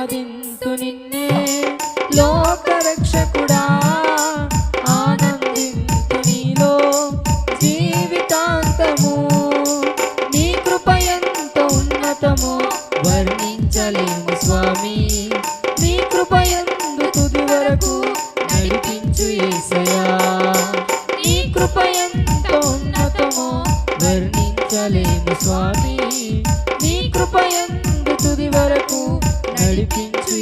ఆరాధింతు నిన్నే లోకరక్షకుడా. ఆనందింతు నీలో జీవితాంతము. నీ కృప ఎంత ఉన్నతమో వర్ణించలేము స్వామి. నీ కృప ఎందు తుది వరకు నడిపించు ఏసయా నీ కృప ఎంత ఉన్నతమో వర్ణించలేము స్వామి. నీ కృప ఎందు తుది వరకు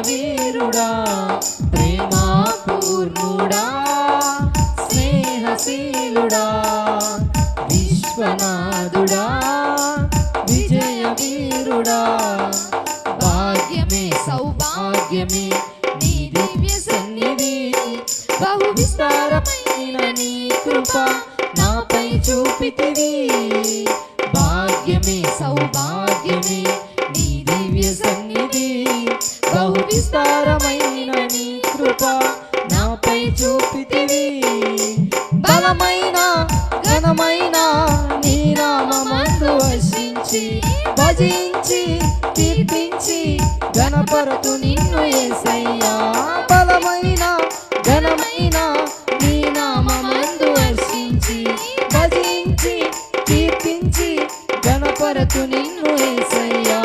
వీరుడా ప్రేమా పూర్ణుడా స్నేహశీలుడా విశ్వనాథుడా విజయ వీరుడా భాగ్యమే సౌభాగ్యమే నీ దివ్య సన్నిధి. బహు విస్తారమైన నీ కృప నాపై చూపితివి. భాగ్యమే సౌభాగ్యమే విస్తారమైన నీ కృప నాపై చూపితివి. బలమైన ఘనమైన నీ నామందు వర్షించి భజించి కీర్తించి గణపరతు నిన్ను ఏసయ్యా. బలమైన ఘనమైన నీ నామందు వర్షించి భజించి కీర్తించి గణపరతు నిన్ను ఏసయ్యా.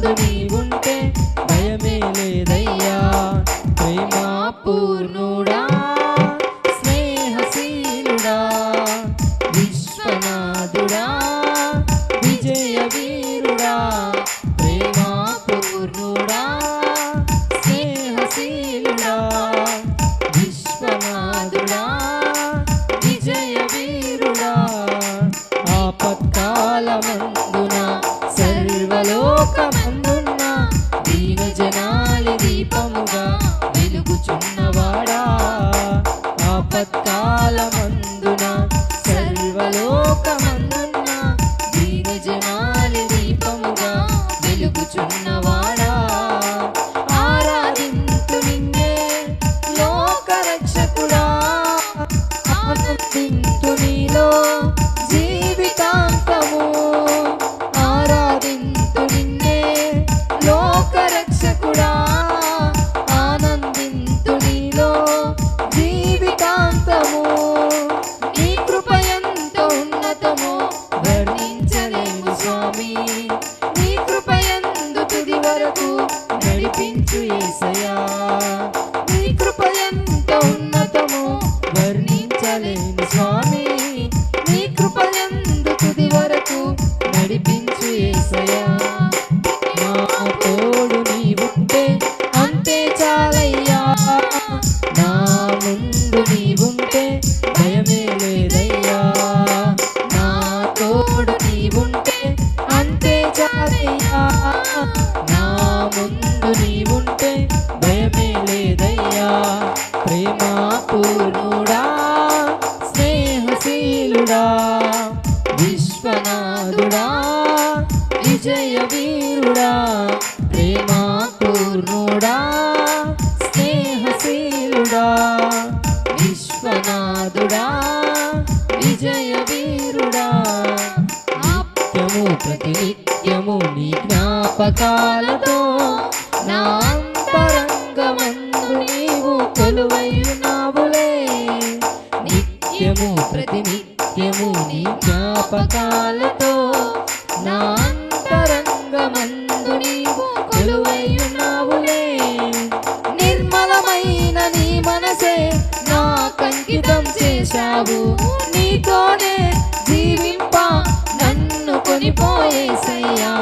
ముందు నీవుంటే భయమే లేదయ్యా. ప్రేమ పూర్ణుడా స్నేహశీలుడా విశ్వనాథుడా విజయ వీరుడా ప్రేమ పూర్ణుడా స్నేహశీలుడా. కాలమందున సర్వలోకమ లేని స్వామి నీ కృపయందు తుది వరకు నడిపించు యేసయ్యా. మా తోడు నీవుంటే అంతే చాలయ్యా. వీరుడా ప్రేమ పూర్ణుడా స్నేహశీలుడా విశ్వనాథుడా విజయ వీరుడా నిత్యము ప్రతినిత్యము నీ జ్ఞాపకాలతో నా అంతరంగమందు నీవు కొలువైనావులే నిత్యము ప్రతినిత్యము నీ జ్ఞాపకాలతో నా అంతరంగమందు నీవు కొలువైనావులే నిర్మలమైన నీ మనసే నా కంకితం చేశావు. నీతోనే జీవింప నన్ను కొనిపోయేసయ్యా.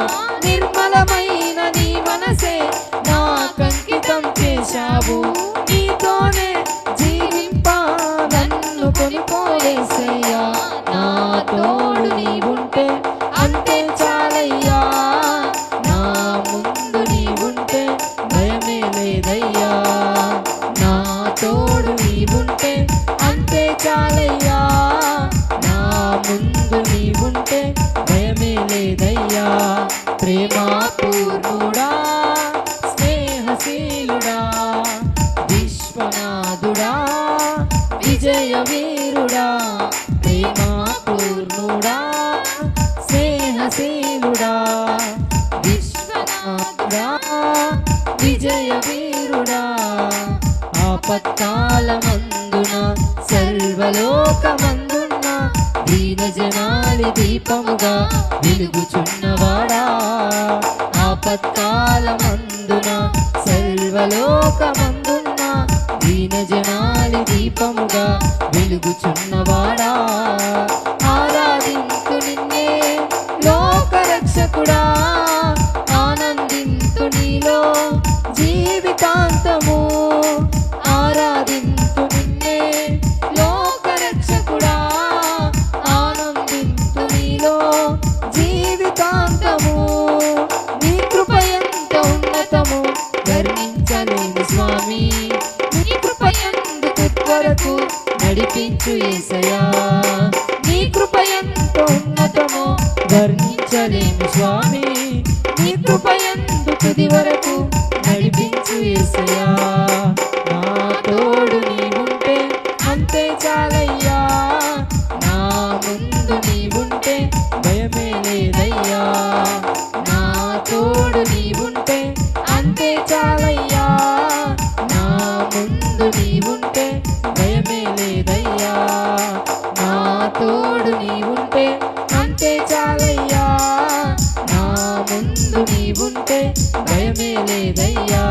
నిర్మలమైన నీ మనసే నా కంకితం చేశావు. Thank you. దీపముగా వెలుగుచున్నవాడా? ఆపత్కాలమందున సర్వలోకమందున్న దీన జనాలి దీపముగా వెలుగుచున్నవాడా? వరకు నడిపించు ఏసయా నీ కృప ఎంతో ఉన్నతమో వర్ణించలేము స్వామి. నీ కృప ఎందు తుది వరకు నడిపించు ఏసయా నా తోడు నీవుంటే అంతే చాలయ్యా. నా ముందు నీవుంటే మేలేదయ్యా